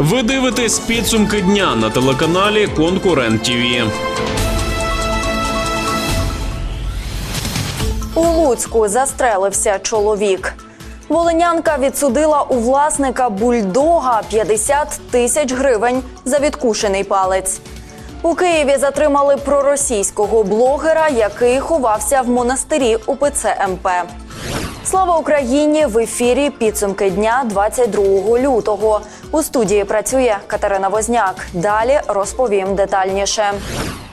Ви дивитесь підсумки дня на телеканалі Конкурент ТІВІ. У Луцьку застрелився чоловік. Волинянка відсудила у власника бульдога 50 тисяч гривень за відкушений палець. У Києві затримали проросійського блогера, який ховався в монастирі УПЦ МП. Слава Україні! В ефірі підсумки дня 22 лютого. У студії працює Катерина Возняк. Далі розповім детальніше.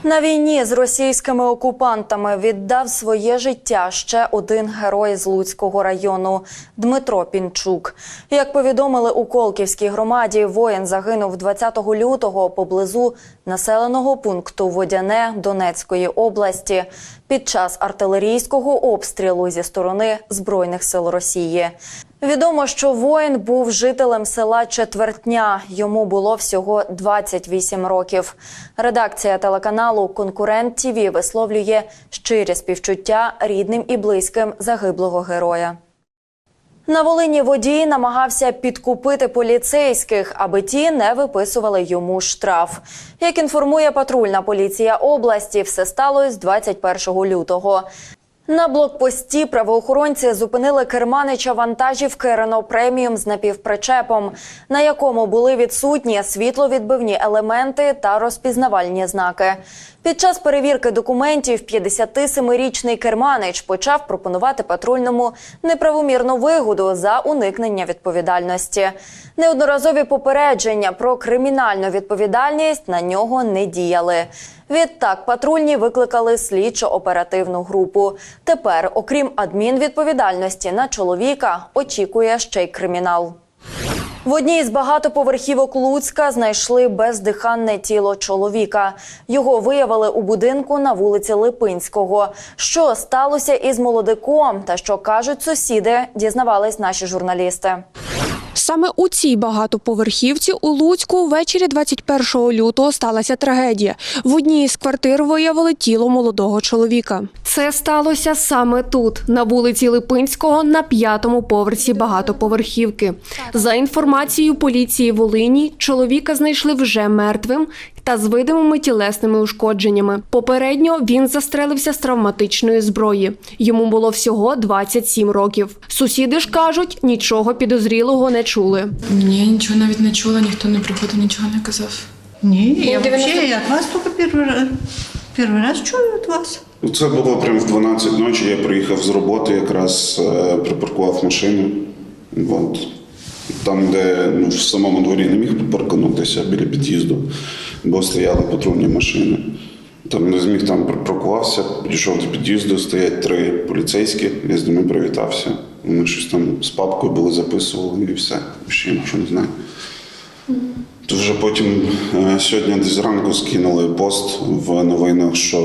На війні з російськими окупантами віддав своє життя ще один герой з Луцького району Дмитро Пінчук. Як повідомили у Колківській громаді, воїн загинув 20 лютого поблизу населеного пункту Водяне Донецької області під час артилерійського обстрілу зі сторони збройних сил Росії. Відомо, що воїн був жителем села Четвертня. Йому було всього 28 років. Редакція телеканалу Конкурент ТІВІ висловлює щирі співчуття рідним і близьким загиблого героя. На Волині водій намагався підкупити поліцейських, аби ті не виписували йому штраф. Як інформує патрульна поліція області, все сталося 21 лютого. На блокпості правоохоронці зупинили керманича вантажівки Рено Преміум з напівпричепом, на якому були відсутні світловідбивні елементи та розпізнавальні знаки. Під час перевірки документів 57-річний керманич почав пропонувати патрульному неправомірну вигоду за уникнення відповідальності. Неодноразові попередження про кримінальну відповідальність на нього не діяли. Відтак патрульні викликали слідчо-оперативну групу. Тепер, окрім адмінвідповідальності на чоловіка, очікує ще й кримінал. В одній з багатоповерхівок Луцька знайшли бездиханне тіло чоловіка. Його виявили у будинку на вулиці Липинського. Що сталося із молодиком та що кажуть сусіди, дізнавались наші журналісти. Саме у цій багатоповерхівці у Луцьку ввечері 21 лютого сталася трагедія. В одній із квартир виявили тіло молодого чоловіка. Це сталося саме тут, на вулиці Липинського, на п'ятому поверсі багатоповерхівки. За інформацією поліції Волині, чоловіка знайшли вже мертвим та з видимими тілесними ушкодженнями. Попередньо він застрелився з травматичної зброї. Йому було всього 27 років. Сусіди ж кажуть, нічого підозрілого не чули. Ні, нічого навіть не чула, ніхто не приходив, нічого не казав. Ні, я взагалі я от вас тільки перший раз, перший раз чую від вас. Ну, Це було прямо в 12 ночі. Я приїхав з роботи, якраз е, припаркував машину. От. Там, де ну, в самому дворі не міг парканутися біля під'їзду, бо стояли патрульні машини. Там не зміг там припаркувався, підійшов до під'їзду, стоять три поліцейські, я з ними привітався. Вони щось там з папкою були, записували і все. Ще нічого не знаю. То вже потім е, сьогодні десь зранку скинули пост в новинах, що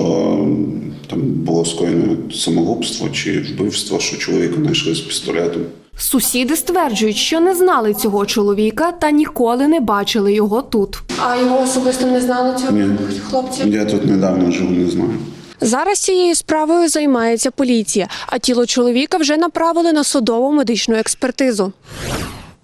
там було скоєно самогубство чи вбивство, що чоловіка знайшли з пістолетом. Сусіди стверджують, що не знали цього чоловіка та ніколи не бачили його тут. А його особисто не знали цього Ні. хлопця? Я тут недавно живу, не знаю. Зараз цією справою займається поліція, а тіло чоловіка вже направили на судово медичну експертизу.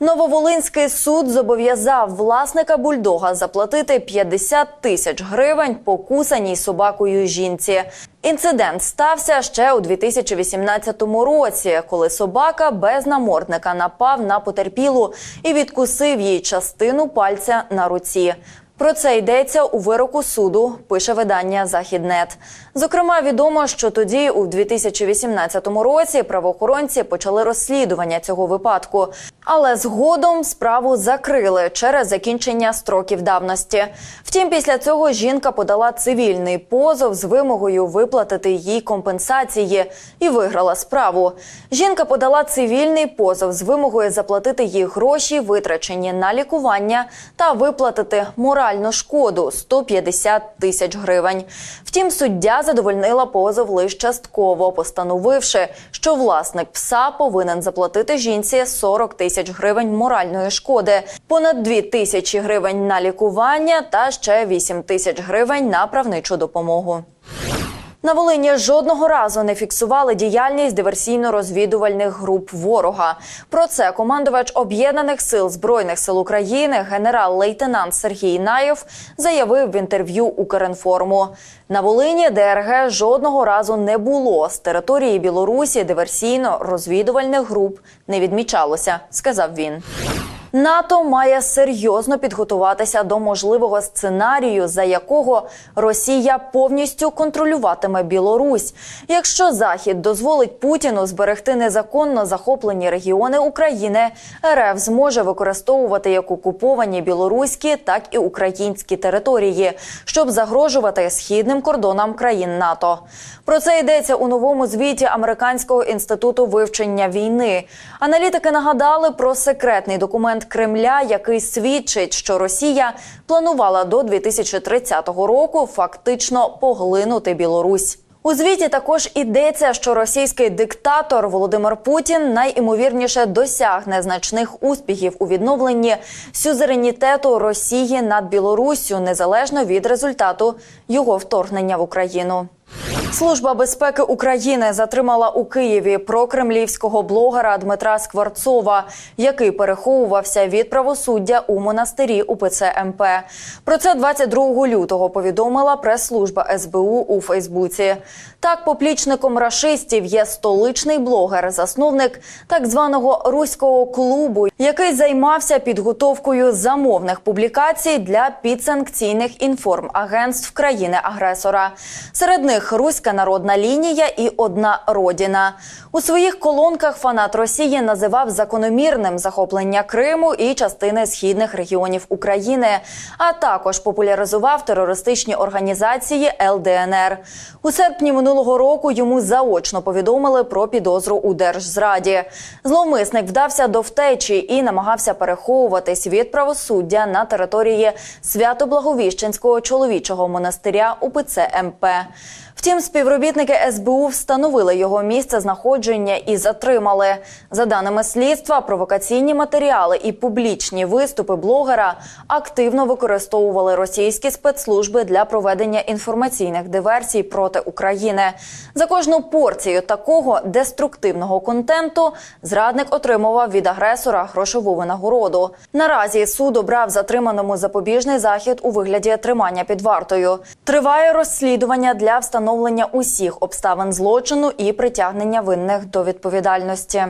Нововолинський суд зобов'язав власника бульдога заплатити 50 тисяч гривень покусаній собакою жінці. Інцидент стався ще у 2018 році, коли собака без намордника напав на потерпілу і відкусив їй частину пальця на руці. Про це йдеться у вироку суду, пише видання Західнет. Зокрема, відомо, що тоді, у 2018 році, правоохоронці почали розслідування цього випадку, але згодом справу закрили через закінчення строків давності. Втім, після цього жінка подала цивільний позов з вимогою виплатити їй компенсації і виграла справу. Жінка подала цивільний позов з вимогою заплатити їй гроші, витрачені на лікування, та виплатити моральну шкоду 150 тисяч гривень. Втім, суддя задовольнила позов лише частково, постановивши, що власник пса повинен заплатити жінці 40 тисяч гривень моральної шкоди, понад 2 тисячі гривень на лікування та ще 8 тисяч гривень на правничу допомогу. На Волині жодного разу не фіксували діяльність диверсійно-розвідувальних груп ворога. Про це командувач об'єднаних сил збройних сил України генерал-лейтенант Сергій Наєв заявив в інтерв'ю Укрінформу. На Волині ДРГ жодного разу не було. З території Білорусі диверсійно-розвідувальних груп не відмічалося, сказав він. НАТО має серйозно підготуватися до можливого сценарію, за якого Росія повністю контролюватиме Білорусь. Якщо Захід дозволить Путіну зберегти незаконно захоплені регіони України, РФ зможе використовувати як окуповані білоруські, так і українські території, щоб загрожувати східним кордонам країн НАТО. Про це йдеться у новому звіті Американського інституту вивчення війни. Аналітики нагадали про секретний документ Кремля, який свідчить, що Росія планувала до 2030 року фактично поглинути Білорусь. У звіті також ідеться, що російський диктатор Володимир Путін найімовірніше досягне значних успіхів у відновленні сюзеренітету Росії над Білоруссю незалежно від результату його вторгнення в Україну. Служба безпеки України затримала у Києві прокремлівського блогера Дмитра Скворцова, який переховувався від правосуддя у монастирі УПЦ МП. Про це 22 лютого повідомила прес-служба СБУ у Фейсбуці. Так, поплічником рашистів є столичний блогер, засновник так званого руського клубу, який займався підготовкою замовних публікацій для підсанкційних інформагентств країни-агресора. Серед них Руська народна лінія і одна родіна. У своїх колонках фанат Росії називав закономірним захоплення Криму і частини східних регіонів України, а також популяризував терористичні організації ЛДНР. У серпні минулого року йому заочно повідомили про підозру у держзраді. Зловмисник вдався до втечі і намагався переховуватись від правосуддя на території Свято-Благовіщенського чоловічого монастиря УПЦ МП. Втім, співробітники СБУ встановили його місце знаходження і затримали. За даними слідства, провокаційні матеріали і публічні виступи блогера активно використовували російські спецслужби для проведення інформаційних диверсій проти України. За кожну порцію такого деструктивного контенту зрадник отримував від агресора грошову винагороду. Наразі суд обрав затриманому запобіжний захід у вигляді тримання під вартою. Триває розслідування для встановлення усіх обставин злочину і притягнення винних до відповідальності.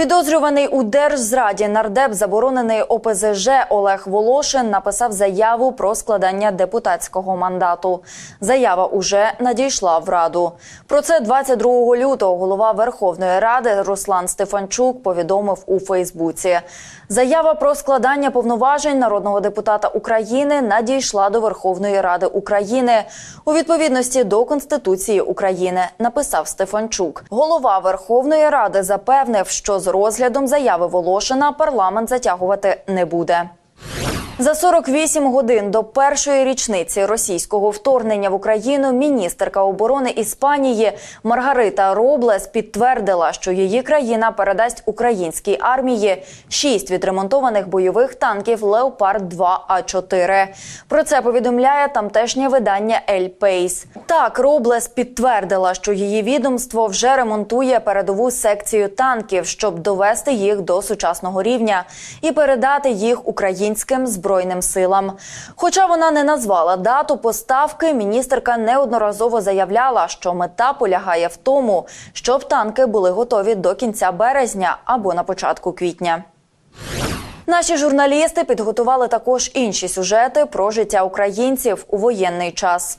Підозрюваний у держзраді нардеп заборонений ОПЗЖ Олег Волошин написав заяву про складання депутатського мандату. Заява уже надійшла в раду. Про це 22 лютого голова Верховної Ради Руслан Стефанчук повідомив у Фейсбуці. Заява про складання повноважень народного депутата України надійшла до Верховної Ради України у відповідності до Конституції України. Написав Стефанчук. Голова Верховної Ради запевнив, що з розглядом заяви Волошина парламент затягувати не буде. За 48 годин до першої річниці російського вторгнення в Україну міністерка оборони Іспанії Маргарита Роблес підтвердила, що її країна передасть українській армії шість відремонтованих бойових танків Леопард 2 А 4 Про це повідомляє тамтешнє видання Ель Пейс. Так, Роблес підтвердила, що її відомство вже ремонтує передову секцію танків, щоб довести їх до сучасного рівня і передати їх українським збройним силам. Хоча вона не назвала дату поставки, міністерка неодноразово заявляла, що мета полягає в тому, щоб танки були готові до кінця березня або на початку квітня. Наші журналісти підготували також інші сюжети про життя українців у воєнний час.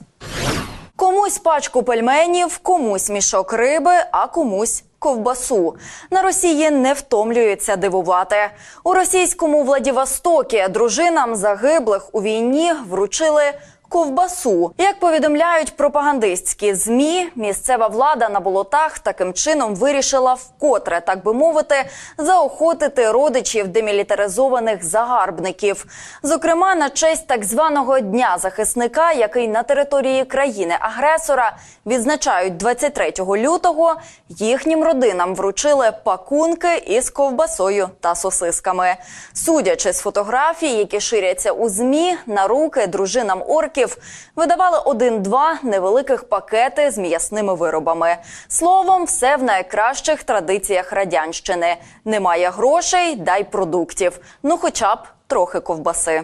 Комусь пачку пельменів, комусь мішок риби, а комусь ковбасу. На Росії не втомлюється дивувати. У російському Владивостокі дружинам загиблих у війні вручили ковбасу. Як повідомляють пропагандистські змі, місцева влада на болотах таким чином вирішила вкотре, так би мовити, заохотити родичів демілітаризованих загарбників. Зокрема, на честь так званого дня захисника, який на території країни-агресора відзначають 23 лютого, їхнім родинам вручили пакунки із ковбасою та сосисками. Судячи з фотографій, які ширяться у змі, на руки дружинам орків років видавали один-два невеликих пакети з м'ясними виробами. Словом, все в найкращих традиціях радянщини. Немає грошей, дай продуктів. Ну, хоча б трохи ковбаси.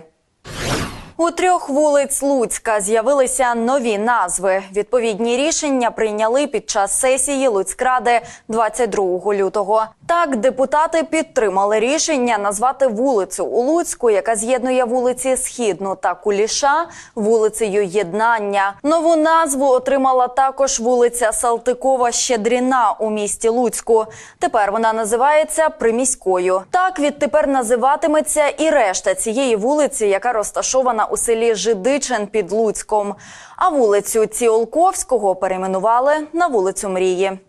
У трьох вулиць Луцька з'явилися нові назви. Відповідні рішення прийняли під час сесії Луцькради 22 лютого. Так, депутати підтримали рішення назвати вулицю у Луцьку, яка з'єднує вулиці Східну та Куліша, вулицею Єднання. Нову назву отримала також вулиця Салтикова Щедріна у місті Луцьку. Тепер вона називається Приміською. Так відтепер називатиметься і решта цієї вулиці, яка розташована у селі Жидичин під Луцьком. А вулицю Ціолковського перейменували на вулицю Мрії.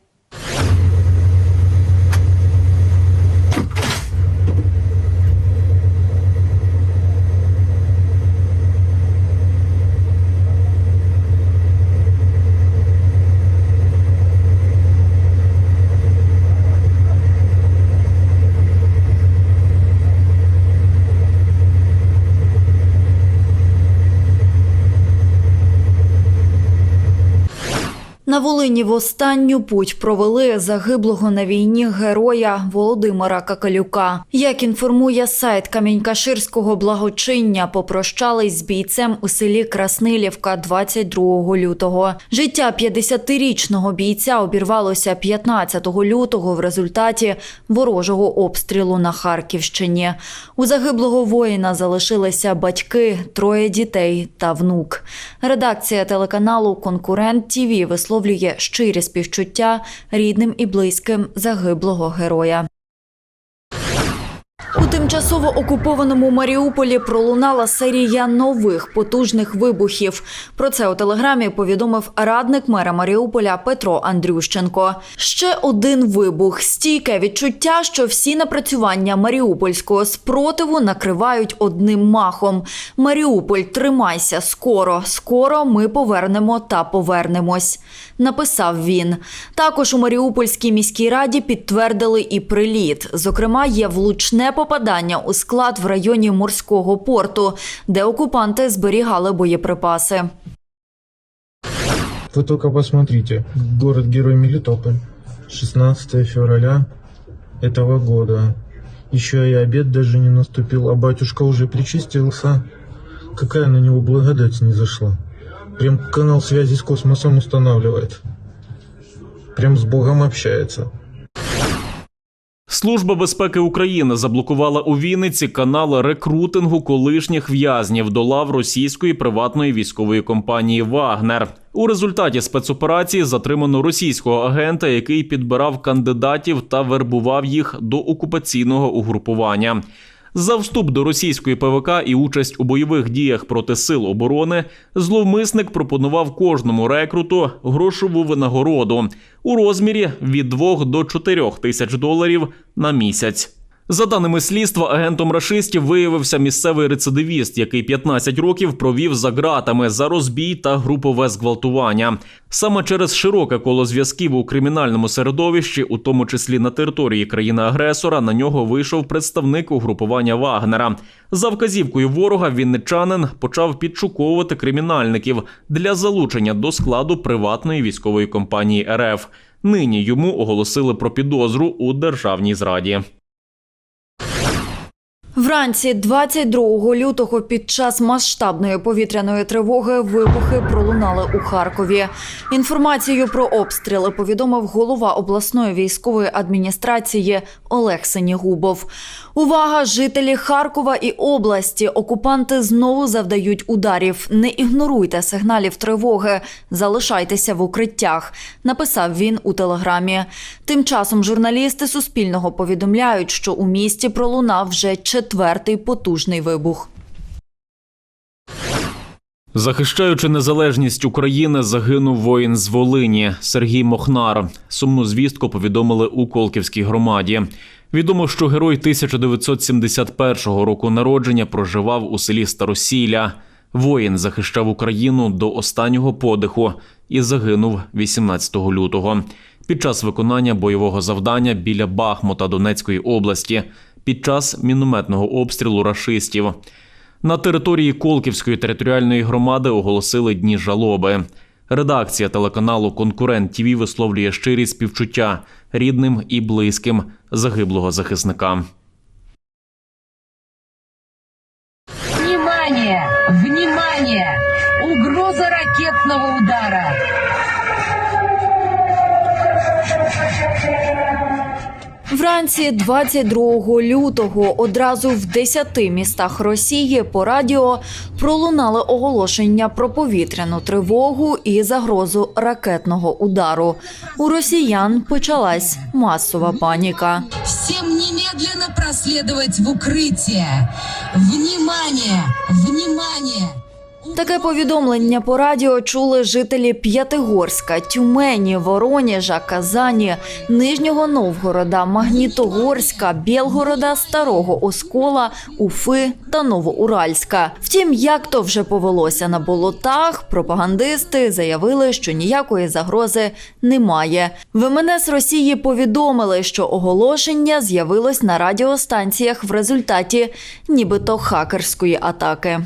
На Волині в останню путь провели загиблого на війні героя Володимира Какалюка. Як інформує сайт Камінь-Каширського благочиння, попрощались з бійцем у селі Краснилівка 22 лютого. Життя 50-річного бійця обірвалося 15 лютого в результаті ворожого обстрілу на Харківщині. У загиблого воїна залишилися батьки, троє дітей та внук. Редакція телеканалу Конкурент ТІВІ висловлює щирі співчуття рідним і близьким загиблого героя. У тимчасово окупованому Маріуполі пролунала серія нових потужних вибухів. Про це у телеграмі повідомив радник мера Маріуполя Петро Андрющенко. Ще один вибух. Стійке відчуття, що всі напрацювання маріупольського спротиву накривають одним махом. Маріуполь, тримайся скоро. Скоро ми повернемо та повернемось. Написав він. Також у Маріупольській міській раді підтвердили і приліт. Зокрема, є влучне попадання у склад в районі морського порту, де окупанти зберігали боєприпаси. Вы только посмотрите, город-герой Мелитополь, 16 февраля этого года. Еще и обед даже не наступил, а батюшка уже причастился. Какая на него благодать не зашла. Прям канал связи с космосом устанавливает. Прям с Богом общается. Служба безпеки України заблокувала у Вінниці канал рекрутингу колишніх в'язнів до лав російської приватної військової компанії Вагнер. У результаті спецоперації затримано російського агента, який підбирав кандидатів та вербував їх до окупаційного угрупування. За вступ до російської ПВК і участь у бойових діях проти сил оборони зловмисник пропонував кожному рекруту грошову винагороду у розмірі від 2 до 4 тисяч доларів на місяць. За даними слідства, агентом рашистів виявився місцевий рецидивіст, який 15 років провів за ґратами за розбій та групове зґвалтування. Саме через широке коло зв'язків у кримінальному середовищі, у тому числі на території країни-агресора, на нього вийшов представник угрупування Вагнера. За вказівкою ворога вінничанин почав підшуковувати кримінальників для залучення до складу приватної військової компанії РФ. Нині йому оголосили про підозру у державній зраді. Вранці 22 лютого під час масштабної повітряної тривоги вибухи пролунали у Харкові. Інформацію про обстріли повідомив голова обласної військової адміністрації Олег Сенігубов. Увага, жителі Харкова і області. Окупанти знову завдають ударів. Не ігноруйте сигналів тривоги, залишайтеся в укриттях. Написав він у телеграмі. Тим часом журналісти Суспільного повідомляють, що у місті пролунав вже четвертий потужний вибух. Захищаючи незалежність України, загинув воїн з Волині Сергій Мохнар. Сумну звістку повідомили у Колківській громаді. Відомо, що герой 1971 року народження проживав у селі Старосілля. Воїн захищав Україну до останнього подиху і загинув 18 лютого під час виконання бойового завдання біля Бахмута Донецької області під час мінометного обстрілу рашистів. На території Колківської територіальної громади оголосили дні жалоби. Редакція телеканалу Конкурент ТІВІ висловлює щирі співчуття рідним і близьким загиблого захисника. Внимание! Внимание! Угроза ракетного удара! Вранці 22 лютого одразу в 10 містах Росії по радіо пролунали оголошення про повітряну тривогу і загрозу ракетного удару. У росіян почалась масова паніка. Всем немедленно проследовать в укрытие! Внимание! Внимание! Таке повідомлення по радіо чули жителі П'ятигорська, Тюмені, Вороніжа, Казані, Нижнього Новгорода, Магнітогорська, Білгорода, Старого Оскола, Уфи та Новоуральська. Втім, як то вже повелося на болотах, пропагандисти заявили, що ніякої загрози немає. В МНС Росії повідомили, що оголошення з'явилось на радіостанціях в результаті нібито хакерської атаки.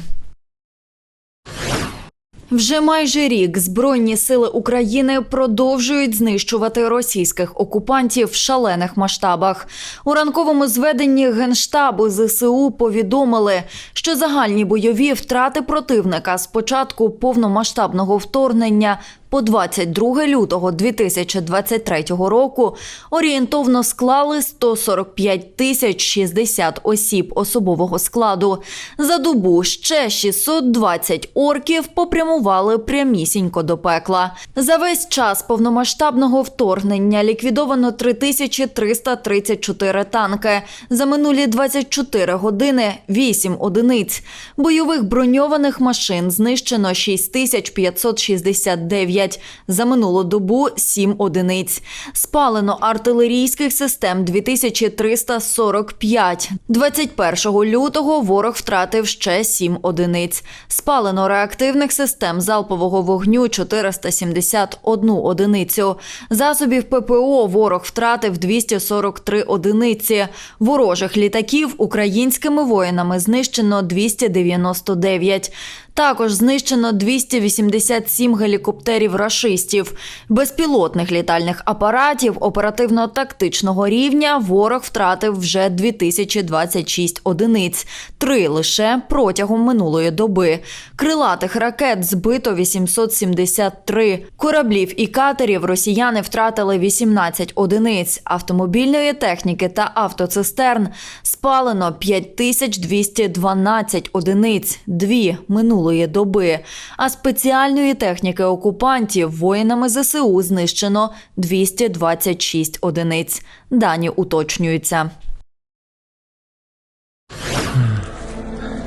Вже майже рік Збройні сили України продовжують знищувати російських окупантів в шалених масштабах. У ранковому зведенні Генштабу ЗСУ повідомили, що загальні бойові втрати противника з початку повномасштабного вторгнення по 22 лютого 2023 року орієнтовно склали 145 тисяч 60 осіб особового складу. За добу ще 620 орків попрямували прямісінько до пекла. За весь час повномасштабного вторгнення ліквідовано 3334 танки. За минулі 24 години 8 одиниць. Бойових броньованих машин знищено 6569. За минулу добу 7 одиниць. Спалено артилерійських систем 2345. 21 лютого ворог втратив ще 7 одиниць. Спалено реактивних систем залпового вогню 471 одиницю. Засобів ППО ворог втратив 243 одиниці. Ворожих літаків українськими воїнами знищено 299. Також знищено 287 гелікоптерів рашистів. Безпілотних літальних апаратів оперативно-тактичного рівня ворог втратив вже 2026 одиниць, три лише протягом минулої доби. Крилатих ракет збито 873. Кораблів і катерів росіяни втратили 18 одиниць. Автомобільної техніки та автоцистерн спалено 5212 одиниць, дві минулої доби. А спеціальної техніки окупантів воїнами ЗСУ знищено 226 одиниць. Дані уточнюються.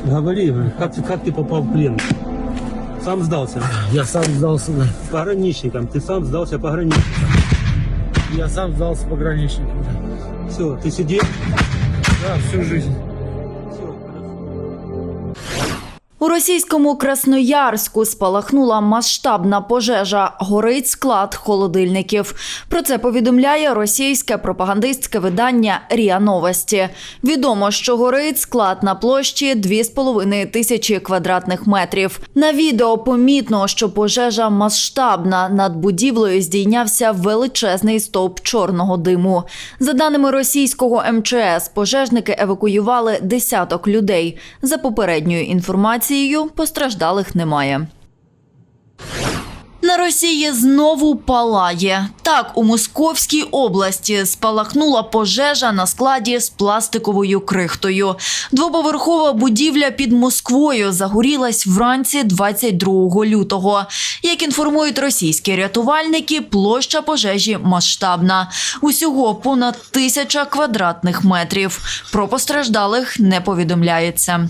Говори, как, ты- как ты попал в плен? Сам сдался? Я сам сдался, да. Пограничникам. Ты сам сдался пограничникам. Я сам сдался пограничникам. да. Все, ты сидел? Да, всю жизнь. У російському Красноярську спалахнула масштабна пожежа. Горить склад холодильників. Про це повідомляє російське пропагандистське видання РІА Новості. Відомо, що горить склад на площі 2,5 тисячі квадратних метрів. На відео помітно, що пожежа масштабна. Над будівлею здійнявся величезний стовп чорного диму. За даними російського МЧС, пожежники евакуювали десяток людей. За попередньою інформацією, постраждалих немає. На Росії знову палає. Так, у Московській області спалахнула пожежа на складі з пластиковою крихтою. Двоповерхова будівля під Москвою загорілась вранці 22 лютого. Як інформують російські рятувальники, площа пожежі масштабна. Усього понад тисяча квадратних метрів. Про постраждалих не повідомляється.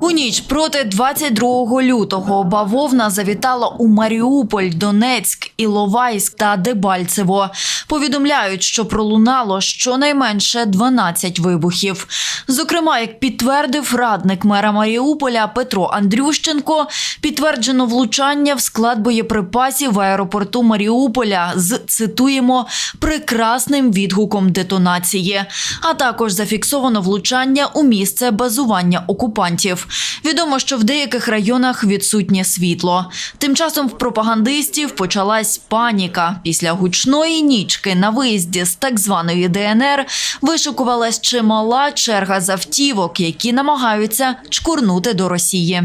У ніч проти 22 лютого бавовна завітала у Маріуполь, Донецьк, Іловайськ та Дебальцево. Повідомляють, що пролунало щонайменше 12 вибухів. Зокрема, як підтвердив радник мера Маріуполя Петро Андрющенко, підтверджено влучання в склад боєприпасів в аеропорту Маріуполя з цитуємо прекрасним відгуком детонації. А також зафіксовано влучання у місце базування окупантів. Відомо, що в деяких районах відсутнє світло. Тим часом в пропагандистів почалась паніка. Після гучної нічки на виїзді з так званої ДНР вишикувалась чимала черга з автівок, які намагаються чкурнути до Росії.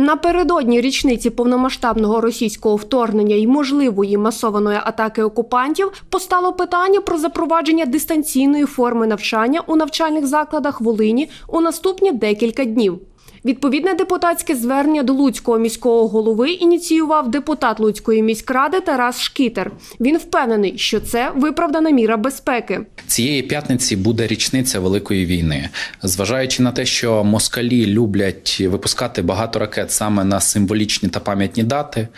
Напередодні річниці повномасштабного російського вторгнення і можливої масованої атаки окупантів постало питання про запровадження дистанційної форми навчання у навчальних закладах Волині у наступні декілька днів. Відповідне депутатське звернення до Луцького міського голови ініціював депутат Луцької міськради Тарас Шкітер. Він впевнений, що це виправдана міра безпеки. Цієї п'ятниці буде річниця Великої війни. Зважаючи на те, що москалі люблять випускати багато ракет саме на символічні та пам'ятні дати,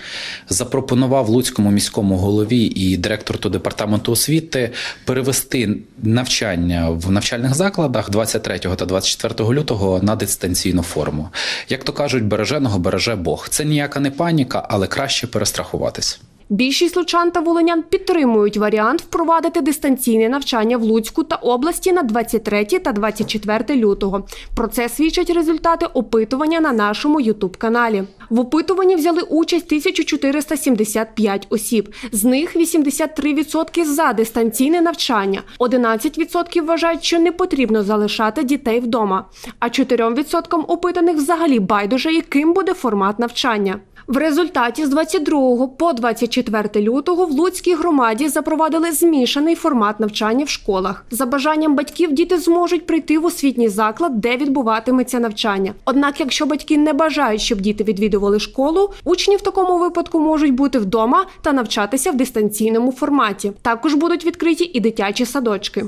запропонував Луцькому міському голові і директору департаменту освіти перевести навчання в навчальних закладах 23 та 24 лютого на дистанційну форму. Як то кажуть, береженого береже Бог. Це ніяка не паніка, але краще перестрахуватись. Більшість лучан та волинян підтримують варіант впровадити дистанційне навчання в Луцьку та області на 23 та 24 лютого. Про це свідчать результати опитування на нашому Ютуб-каналі. В опитуванні взяли участь 1475 осіб. З них 83% за дистанційне навчання, 11% вважають, що не потрібно залишати дітей вдома, а 4% опитаних взагалі байдуже, яким буде формат навчання. В результаті з 22 по 24 лютого в Луцькій громаді запровадили змішаний формат навчання в школах. За бажанням батьків діти зможуть прийти в освітній заклад, де відбуватиметься навчання. Однак, якщо батьки не бажають, щоб діти відвідували школу, учні в такому випадку можуть бути вдома та навчатися в дистанційному форматі. Також будуть відкриті і дитячі садочки.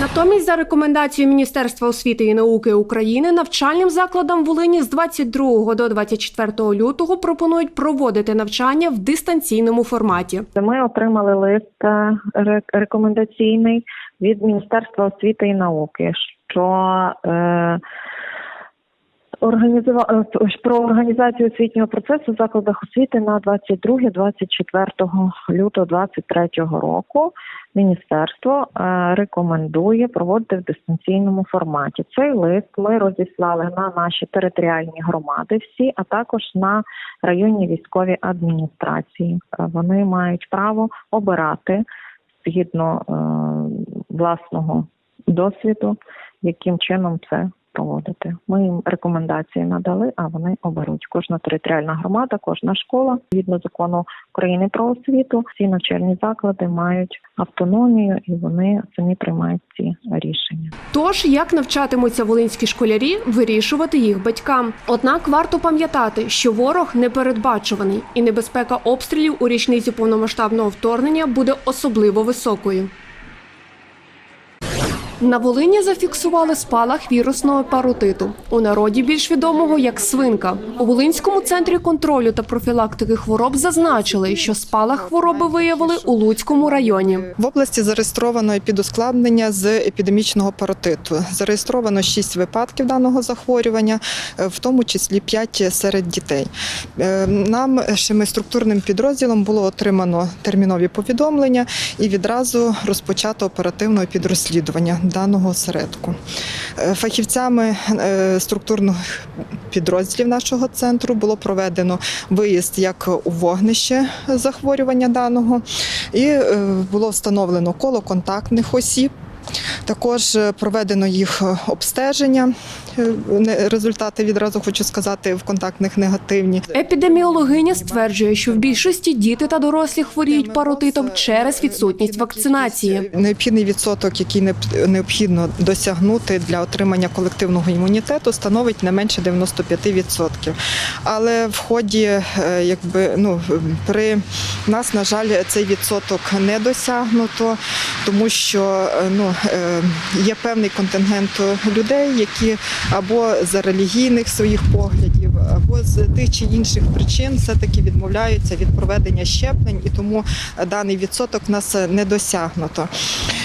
Натомість, за рекомендацією Міністерства освіти і науки України, навчальним закладам Волині з 22 до 24 лютого пропонують проводити навчання в дистанційному форматі. Ми отримали лист е, рекомендаційний від Міністерства освіти і науки, що е, організува... е, про організацію освітнього процесу в закладах освіти на 22-24 лютого 2023 року. Міністерство е, рекомендує проводити в дистанційному форматі. Цей лист ми розіслали на наші територіальні громади всі, а також на районні військові адміністрації. Е, Вони мають право обирати згідно власного досвіду, яким чином це проводити. Ми їм рекомендації надали, а вони оберуть. Кожна територіальна громада, кожна школа, згідно закону України про освіту, всі навчальні заклади мають автономію і вони самі приймають ці рішення. Тож, як навчатимуться волинські школярі, вирішувати їх батькам. Однак варто пам'ятати, що ворог непередбачуваний, і небезпека обстрілів у річницю повномасштабного вторгнення буде особливо високою. На Волині зафіксували спалах вірусного паротиту, у народі більш відомого як свинка. У Волинському центрі контролю та профілактики хвороб зазначили, що спалах хвороби виявили у Луцькому районі. В області зареєстровано епідускладнення з епідемічного паротиту. Зареєстровано 6 випадків даного захворювання, е, в тому числі 5 серед дітей. Е, Нам ми структурним підрозділом було отримано термінові повідомлення і відразу розпочато оперативне підрозслідування даного осередку. Е, Фахівцями е, структурних підрозділів нашого центру було проведено виїзд як у вогнище захворювання даного, і е, було встановлено коло контактних осіб. Також проведено їх обстеження результати відразу хочу сказати в контактних негативні. Епідеміологиня стверджує, що в більшості діти та дорослі хворіють паротитом через відсутність вакцинації. Необхідний відсоток, який необ- необхідно досягнути для отримання колективного імунітету, становить не менше 95%. Але в ході, е, якби ну при нас, на жаль, цей відсоток не досягнуто, тому що е, ну е, є певний контингент людей, які або за релігійних своїх поглядів, або з тих чи інших причин все-таки відмовляються від проведення щеплень, і тому даний відсоток в нас не досягнуто.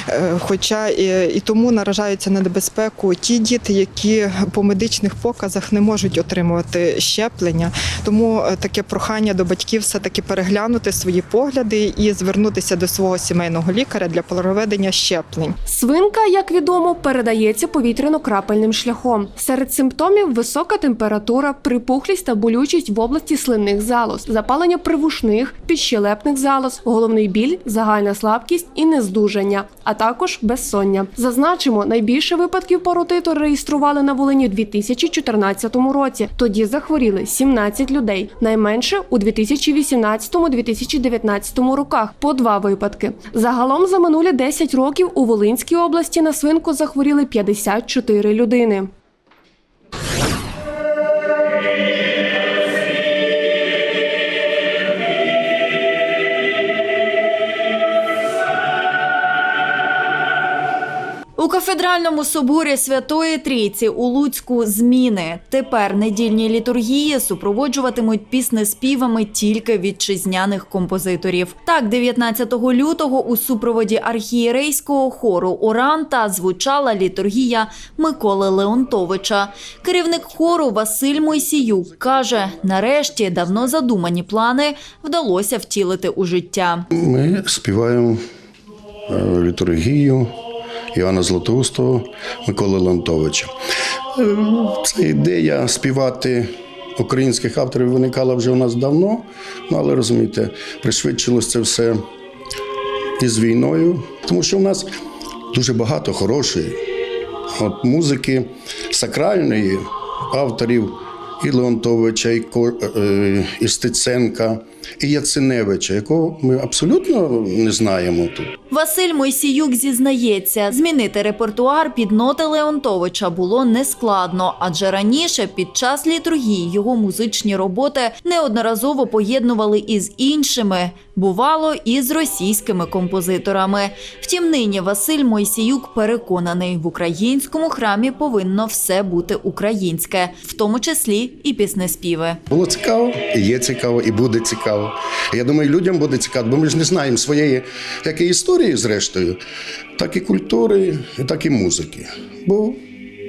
Е, Хоча і, і тому наражаються на небезпеку ті діти, які по медичних показах не можуть отримувати щеплення. Тому е, таке прохання до батьків все таки переглянути свої погляди і звернутися до свого сімейного лікаря для проведення щеплень. Свинка, як відомо, передається повітряно-крапельним шляхом. Серед симптомів висока температура, припухлість та болючість в області слинних залоз, запалення привушних, підщелепних залоз, головний біль, загальна слабкість і нездужання, а також безсоння. Зазначимо, найбільше випадків паротиту реєстрували на Волині у 2014 році. Тоді захворіли 17 людей, найменше у 2018-2019 роках по два випадки. Загалом за минулі 10 років у Волинській області на свинку захворіли 54 людини. У кафедральному соборі Святої Трійці у Луцьку зміни. Тепер недільні літургії супроводжуватимуть піснеспівами тільки вітчизняних композиторів. Так, 19 лютого у супроводі архієрейського хору Оранта звучала літургія Миколи Леонтовича. Керівник хору Василь Мойсіюк каже: нарешті давно задумані плани вдалося втілити у життя. Ми співаємо е, літургію Іоанна Златоустого Миколи Леонтовича. Е, Ця ідея співати українських авторів виникала вже у нас давно, ну, але розумієте, пришвидшилось це все із війною, тому що у нас дуже багато хорошої от, музики сакральної авторів і Леонтовича, і, е, і Стеценка, і Яциневича, якого ми абсолютно не знаємо тут. Василь Мойсіюк зізнається, змінити репертуар під ноти Леонтовича було нескладно, адже раніше під час літургії його музичні роботи неодноразово поєднували із іншими, бувало і з російськими композиторами. Втім, нині Василь Мойсіюк переконаний, в українському храмі повинно все бути українське, в тому числі і піснеспіви. Було цікаво, і є цікаво, і буде цікаво. Я думаю, людям буде цікаво, бо ми ж не знаємо своєї як і історії, зрештою, так і культури, так і музики. Бо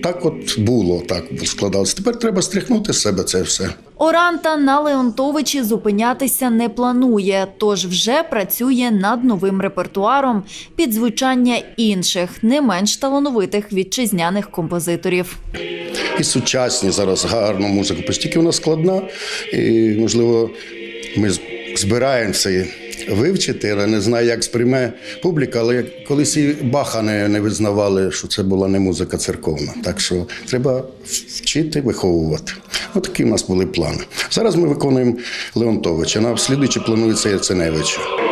так от було, так складалося. Тепер треба стряхнути з себе це все. Оранта на Леонтовичі зупинятися не планує, тож вже працює над новим репертуаром під звучання інших, не менш талановитих вітчизняних композиторів. І сучасні зараз гарну музику. Постільки вона складна, і можливо, ми збираємося вивчити, але не знаю, як сприйме публіка. Але колись і Баха не, не визнавали, що це була не музика церковна. Так що треба вчити, виховувати. Отакі такі в нас були плани. Зараз ми виконуємо Леонтовича. На слідуючі планується Яценевича.